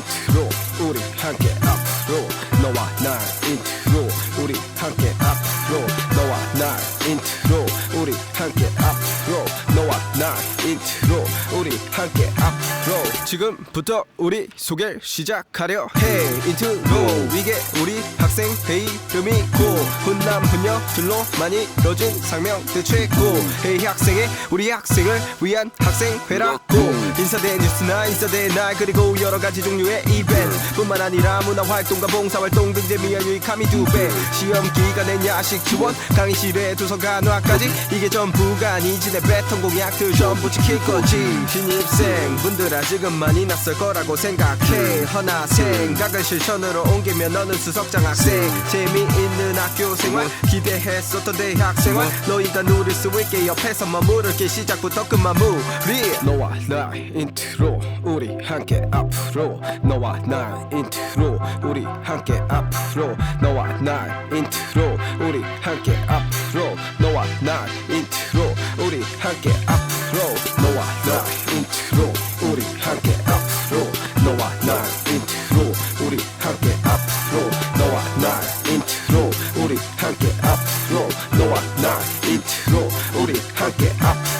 인트로 우리 함께 앞으로. 너와 나 인트로 우리 함께 앞으로. 너와 나 인트로 우리 함께 앞으로. 너와 나 인트로 우리 함께 앞으로. 지금부터 우리 소개를 시작하려 해. 인트로 이게 우리 학생 회의 이름이고. 훈남 훈녀들로 많이 이뤄진 상명대 최고. 회의 학생의 우리 학생을 위한 학생회라고 인사대 뉴스나 인사대 날 그리고 여러 가지 종류의 이벤트. 뿐만 아니라 문화 활동과 봉사 활동 등 재미와 유익함이 두배. 시험 기간엔 야식 지원 강의실에 도서관화까지. 이게 전부가 아니지 내 뱉은 공약들 전부 지킬 거지. 신입생 분들 아직은 많이 낯설 거라고 생각해. 허나 생각을 실천으로 옮기면 너는 수석장 학생. 재미있는 학교 생활 기대했었던 대학 생활. 너희가 누릴 수 있게 옆에서 머무를게. 시작부터 끝만 무리. 너와 나 인트로 우리 함께 앞으로. 너와 나 인트로 우리 함께 앞으로. 너와 나 인트로 우리 함께 앞으로. 너와 나 인트로 우리 함께 앞으로. 너와 나 인트로 우리 함께 앞으로. 너와 나 인트로 우리 함께 앞으로. 너와 나 인트로 우리 함께 앞으로. 너와 나 인트로 우리 함께 앞으로.